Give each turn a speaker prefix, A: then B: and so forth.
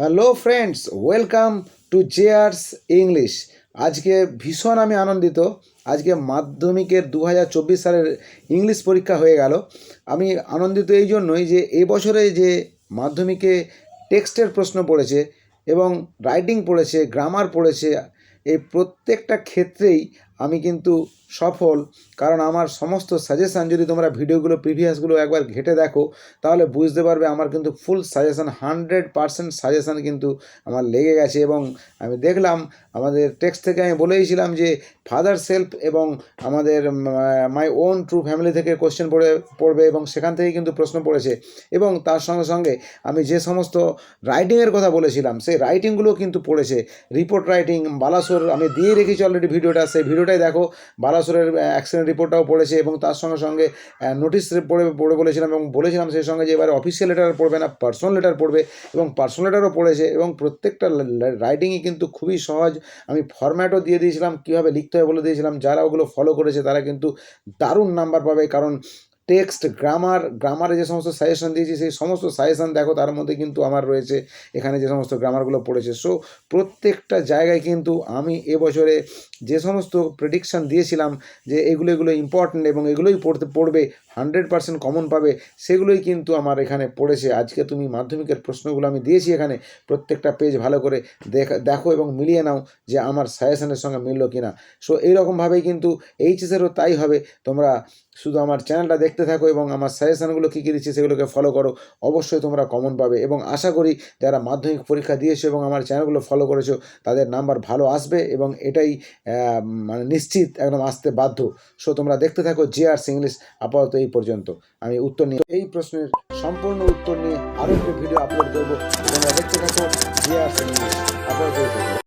A: Hello friends welcome to জেয়ার্স English আজকে ভীষণ আমি আনন্দিত। আজকে মাধ্যমিকের দু হাজার চব্বিশ সালের ইংলিশ পরীক্ষা হয়ে গেল। আমি আনন্দিত এই জন্যই যে এবছরে যে মাধ্যমিকে টেক্সটের প্রশ্ন পড়েছে এবং রাইটিং পড়েছে, গ্রামার পড়েছে, এই প্রত্যেকটা ক্ষেত্রেই আমি কিন্তু সফল। কারণ আমার সমস্ত সাজেশান যদি তোমরা ভিডিওগুলো প্রিভিয়াসগুলো একবার ঘেটে দেখো, তাহলে বুঝতে পারবে আমার কিন্তু full suggestion hundred percent suggestion কিন্তু আমার লেগে গেছে। এবং আমি দেখলাম, আমাদের টেক্সট থেকে আমি বলেইছিলাম যে ফাদার সেলফ এবং আমাদের মাই ওন ট্রু ফ্যামিলি থেকে কোশ্চেন পড়ে, পড়বে এবং সেখান থেকে কিন্তু প্রশ্ন পড়েছে। এবং তার সঙ্গে সঙ্গে আমি যে সমস্ত রাইটিংয়ের কথা বলেছিলাম, সেই রাইটিংগুলো কিন্তু পড়েছে। রিপোর্ট রাইটিং বালাসোর আমি দিয়ে রেখেছি অলরেডি ভিডিওটা সেই ভিডিওটাই দেখো, বালাসোরের অ্যাক্সিডেন্ট রিপোর্টটাও পড়েছে এবং তার সঙ্গে সঙ্গে নোটিশ পড়ে পড়ে বলেছিলাম এবং বলেছিলাম সেই সঙ্গে যে এবারে অফিসিয়াল লেটার পড়বে না পার্সোনাল লেটার পড়বে এবং পার্সোনাল লেটারও পড়েছে এবং প্রত্যেকটা রাইটিংই কিন্তু খুবই সহজ। আমি ফরম্যাটও দিয়ে দিয়েছিলাম, কীভাবে লিখতে হবে বলে দিয়েছিলাম, যারা ওগুলো ফলো করেছে তারা কিন্তু দারুণ নাম্বার পাবে কারণ টেক্সট, গ্রামার, গ্রামারে যে সমস্ত সাজেশন দিয়েছি, সেই সমস্ত সাজেশন দেখো, তার মধ্যে কিন্তু আমার রয়েছে, এখানে যে সমস্ত গ্রামারগুলো পড়েছে। সো প্রত্যেকটা জায়গায় কিন্তু আমি এবছরে যে সমস্ত প্রেডিকশান দিয়েছিলাম যে এগুলো এগুলো ইম্পর্ট্যান্ট এবং এগুলোই পড়তে, পড়বে হান্ড্রেড পার্সেন্ট কমন পাবে, সেগুলোই কিন্তু আমার এখানে পড়েছে। আজকে তুমি মাধ্যমিকের প্রশ্নগুলো আমি দিয়েছি এখানে, প্রত্যেকটা পেজ ভালো করে দেখা, দেখো এবং মিলিয়ে নাও যে আমার সাজেশনের সঙ্গে মিললো কি না সো এইরকমভাবেই কিন্তু এইচএসেরও তাই হবে। তোমরা শুধু আমার চ্যানেলটা দেখতে থাকো এবং আমার সাজেশানগুলো কী কী দিচ্ছি সেগুলোকে ফলো করো। অবশ্যই তোমরা কমন পাবে এবং আশা করি যারা মাধ্যমিক পরীক্ষা দিয়েছ এবং আমার চ্যানেলগুলো ফলো করেছ, তাদের নাম্বার ভালো আসবে এবং এটাই মানে নিশ্চিত একদম আসতে বাধ্য। সো তোমরা দেখতে থাকো জে আর ইংলিশ আপাতত এই পর্যন্ত। আমি উত্তর নিয়ে এই প্রশ্নের সম্পূর্ণ উত্তর নিয়ে আরও একটি ভিডিও আপলোড করব। তোমরা দেখতে থাকো জে আর ইংলিশ আপাতত।